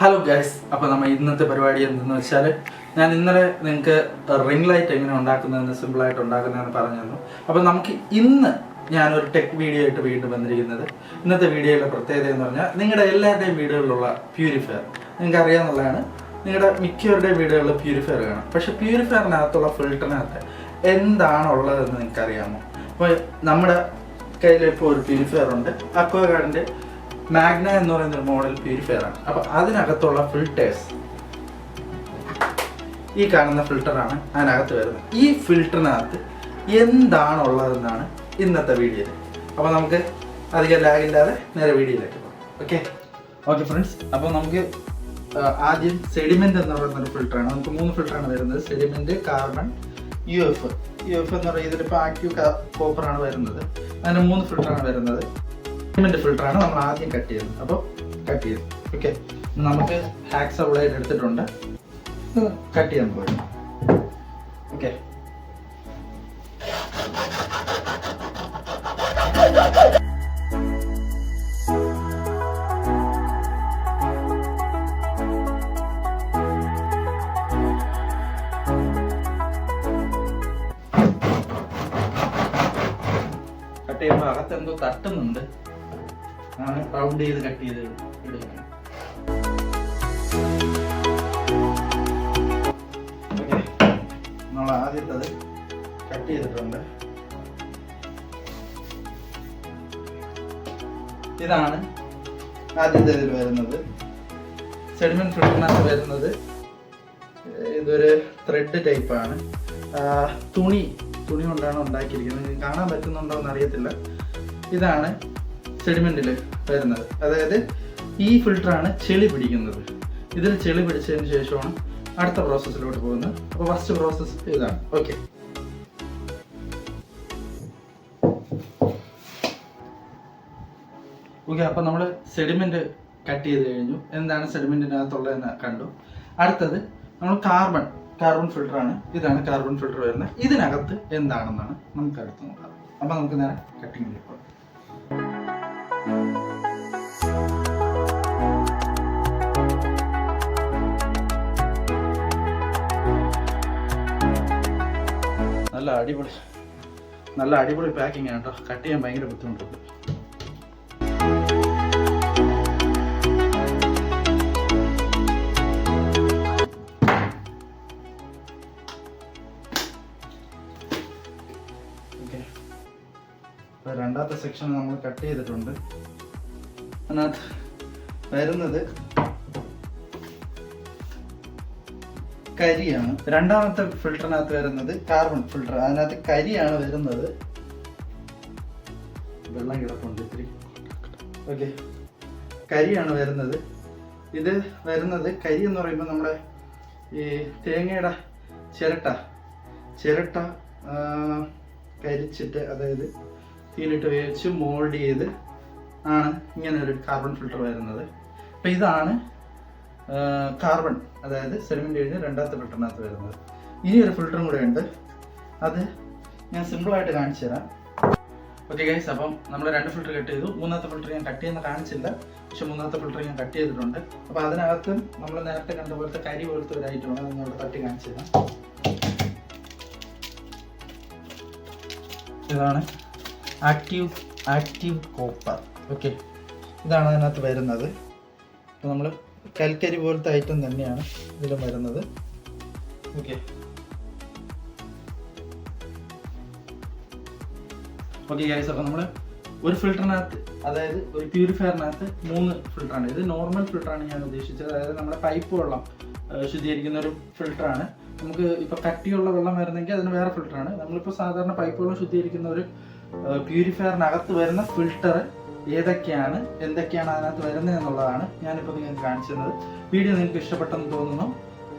Hello guys അപ്പോൾ നമ്മൾ ഇന്നത്തെ പരിപാടി എന്തെന്ന് വെച്ചാൽ ഞാൻ ഇന്നലെ നിങ്ങൾക്ക് റിംഗ് ലൈറ്റ് എങ്ങനെ ഉണ്ടാക്കുന്നതെന്ന് സിമ്പിളായിട്ട് ഉണ്ടാക്കുന്നതെന്ന് പറഞ്ഞു തന്നു അപ്പോൾ നമുക്ക് ഇന്ന് ഞാൻ ഒരു ടെക് വീഡിയോ ആയിട്ട് വീണ്ടും വന്നിരിക്കുന്നത്. ഇന്നത്തെ വീഡിയോയിലെ പ്രത്യേകത എന്ന് പറഞ്ഞാൽ നിങ്ങളുടെ എല്ലാവരുടെയും വീടുകളിലുള്ള പ്യൂരിഫയർ നിങ്ങൾക്ക് അറിയാമെന്നുള്ളതാണ് നിങ്ങളുടെ മിക്കവരുടെയും വീടുകളിൽ പ്യൂരിഫയർ കാണാം. പക്ഷെ പ്യൂരിഫയറിനകത്തുള്ള ഫിൽറ്ററിനകത്ത് എന്താണ് ഉള്ളതെന്ന് നിങ്ങൾക്ക് അറിയാമോ അപ്പോൾ നമ്മുടെ കയ്യിൽ ഇപ്പോൾ ഒരു പ്യൂരിഫയർ ഉണ്ട്. അക്വാ ഗാർഡിന്റെ മാഗ്ന എന്ന് പറയുന്ന ഒരു മോഡൽ പ്യൂരിഫയർ ആണ് അപ്പോൾ അതിനകത്തുള്ള ഫിൽട്ടേഴ്സ് ഈ കാണുന്ന ഫിൽട്ടറാണ് അതിനകത്ത് വരുന്നത്. ഈ ഫിൽറ്ററിനകത്ത് എന്താണുള്ളതെന്നാണ് ഇന്നത്തെ വീഡിയോയിൽ അപ്പോൾ നമുക്ക് അധികം ലാഗില്ലാതെ നേരെ വീഡിയോയിലേക്ക് പോകാം. ഓക്കെ ഓക്കെ ഫ്രണ്ട്സ് അപ്പോൾ നമുക്ക് ആദ്യം സെഡിമെന്റ് എന്ന് പറയുന്ന ഒരു ഫിൽറ്ററാണ് നമുക്ക് മൂന്ന് ഫിൽട്ടറാണ് വരുന്നത്. Sediment carbon U F U F എന്ന് പറയുന്നത് ഇതിലിപ്പോൾ കോപ്പർ ആണ് വരുന്നത്. അങ്ങനെ മൂന്ന് ഫിൽട്ടറാണ് വരുന്നത്. സെഡിമെന്റ് ആണ് നമ്മൾ ആദ്യം കട്ട് ചെയ്യുന്നത് അപ്പോൾ കട്ട് ചെയ്തു. ഓക്കെ നമുക്ക് ഹാക്സ് ബ്ലേഡ് എടുത്തിട്ടുണ്ട്. കട്ട് ചെയ്യാൻ പോയി. ഓക്കെ കട്ട് ചെയ്യുമ്പോൾ അകത്ത് എന്തോ തട്ടുന്നുണ്ട്. ആണ് റൗണ്ട് ചെയ്ത് കട്ട് ചെയ്ത് നമ്മൾ ആദ്യത്തത് കട്ട് ചെയ്തിട്ടുണ്ട്. ഇതാണ് ആദ്യത്തെ ഇതിൽ വരുന്നത്. സെഡിമെന്റ് ഫിൽറ്ററിനകത്ത് വരുന്നത് ഇതൊരു ത്രെഡ് ടൈപ്പാണ് തുണി തുണി കൊണ്ടാണ് ഉണ്ടാക്കിയിരിക്കുന്നത്. കാണാൻ പറ്റുന്നുണ്ടോ എന്ന് അറിയത്തില്ല. ഇതാണ് സെഡിമെന്റിൽ വരുന്നത്. അതായത് ഈ ഫിൽറ്ററാണ് ചെളി പിടിക്കുന്നത്. ഇതിൽ ചെളി പിടിച്ചതിന് ശേഷമാണ് അടുത്ത പ്രോസസ്സിലോട്ട് പോകുന്നത്. അപ്പോൾ ഫസ്റ്റ് പ്രോസസ്സ് ഇതാണ്. ഓക്കെ ഓക്കെ അപ്പോൾ നമ്മൾ സെഡിമെന്റ് കട്ട് ചെയ്ത് കഴിഞ്ഞു. എന്താണ് സെഡിമെന്റിനകത്തുള്ളതെന്ന് കണ്ടു. അടുത്തത് നമ്മൾ കാർബൺ കാർബൺ ഫിൽറ്റർ ആണ്. ഇതാണ് കാർബൺ ഫിൽറ്റർ വരുന്നത്. ഇതിനകത്ത് എന്താണെന്നാണ് നമുക്ക് അടുത്ത് നോക്കാം. അപ്പോൾ നമുക്ക് നേരെ കട്ടിങ്ങിലേക്ക് പോകാം. നല്ല അടിപൊളി നല്ല അടിപൊളി പാക്കിംഗ് ആണ് കേട്ടോ. കട്ട് ചെയ്യാൻ ഭയങ്കര ബുദ്ധിമുട്ടുണ്ട്. രണ്ടാമത്തെ സെക്ഷൻ നമ്മൾ കട്ട് ചെയ്തിട്ടുണ്ട്. അതിനകത്ത് വരുന്നത് കരിയാണ്. രണ്ടാമത്തെ ഫിൽറ്ററിനകത്ത് വരുന്നത് കാർബൺ ഫിൽറ്റർ അതിനകത്ത് കരിയാണ് വരുന്നത്. വെള്ളം കിടപ്പുണ്ട് ഇത്തിരി. ഓക്കെ കരിയാണ് വരുന്നത്. ഇത് വരുന്നത് കരി എന്ന് പറയുമ്പോൾ നമ്മുടെ ഈ തേങ്ങയുടെ ചിരട്ട. ചിരട്ട കരിച്ചിട്ട് അതായത് തീയിലിട്ട് വേവിച്ച് മോൾഡ് ചെയ്ത് ആണ് ഇങ്ങനെ ഒരു കാർബൺ ഫിൽറ്റർ വരുന്നത്. അപ്പം ഇതാണ് കാർബൺ അതായത് സെഡിമെന്റ് കഴിഞ്ഞ് രണ്ടാമത്തെ ഫിൽറ്ററിനകത്ത് വരുന്നത്. ഇനി ഒരു ഫിൽറ്ററും കൂടെ ഉണ്ട്. അത് ഞാൻ സിമ്പിളായിട്ട് കാണിച്ചു തരാം. ഓക്കെ ഗൈസ് അപ്പം നമ്മൾ രണ്ട് ഫിൽറ്റർ കട്ട് ചെയ്തു. മൂന്നാമത്തെ ഫിൽറ്റർ ഞാൻ കട്ട് ചെയ്യുന്ന കാണിച്ചില്ല. പക്ഷെ മൂന്നാമത്തെ ഫിൽറ്റർ ഞാൻ കട്ട് ചെയ്തിട്ടുണ്ട്. അപ്പോൾ അതിനകത്ത് നമ്മൾ നേരത്തെ കണ്ട പോലത്തെ കരി പോലത്തെ ഒരു ഐറ്റം ആണ് നമ്മൾ തട്ടി കാണിച്ചു തരാം. ഇതാണ് ആക്റ്റീവ് ആക്റ്റീവ് കോപ്പർ ഓക്കെ ഇതാണ് അതിനകത്ത് വരുന്നത്. അപ്പോൾ നമ്മൾ കൽക്കരി പോലത്തെ ഐറ്റം തന്നെയാണ് ഇതിലും വരുന്നത്. ഓക്കെ ഓക്കെ ഗൈസ് അപ്പോൾ നമ്മൾ ഒരു ഫിൽറ്ററിനകത്ത് അതായത് ഒരു പ്യൂരിഫയറിനകത്ത് മൂന്ന് ഫിൽറ്ററാണ് ഇത് നോർമൽ ഫിൽറ്ററാണ് ഞാൻ ഉദ്ദേശിച്ചത്. അതായത് നമ്മുടെ പൈപ്പ് വെള്ളം ശുദ്ധീകരിക്കുന്ന ഒരു ഫിൽറ്ററാണ് നമുക്ക് ഇപ്പോൾ കട്ടിയുള്ള വെള്ളം വരുന്നെങ്കിൽ അതിന് വേറെ ഫിൽറ്ററാണ് നമ്മളിപ്പോൾ സാധാരണ പൈപ്പ് വെള്ളം ശുദ്ധീകരിക്കുന്ന ഒരു പ്യൂരിഫയറിനകത്ത് വരുന്ന ഫിൽറ്റർ ഏതൊക്കെയാണ് എന്തൊക്കെയാണ് അതിനകത്ത് വരുന്നത് എന്നുള്ളതാണ് ഞാനിപ്പോൾ നിങ്ങൾക്ക് കാണിച്ചു തന്നത് വീഡിയോ നിങ്ങൾക്ക് ഇഷ്ടപ്പെട്ടെന്ന് തോന്നുന്നു.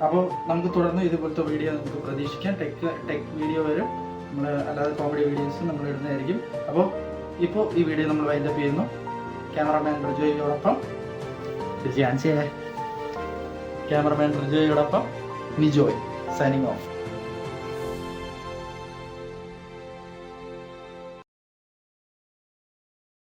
അപ്പോൾ നമുക്ക് തുടർന്ന് ഇതുപോലത്തെ വീഡിയോ നമുക്ക് പ്രതീക്ഷിക്കാം. ടെക് ടെക് വീഡിയോ വരും. നമ്മൾ അല്ലാതെ കോമഡി വീഡിയോസ് നമ്മൾ ഇടുന്നതായിരിക്കും. അപ്പോൾ ഇപ്പോൾ ഈ വീഡിയോ നമ്മൾ വൈൻഡപ്പ് ചെയ്യുന്നു. ക്യാമറമാൻ റിജോയോടൊപ്പം ക്യാമറമാൻ റിജോയോടൊപ്പം നിജോയ് സൈനിങ് ഓഫ്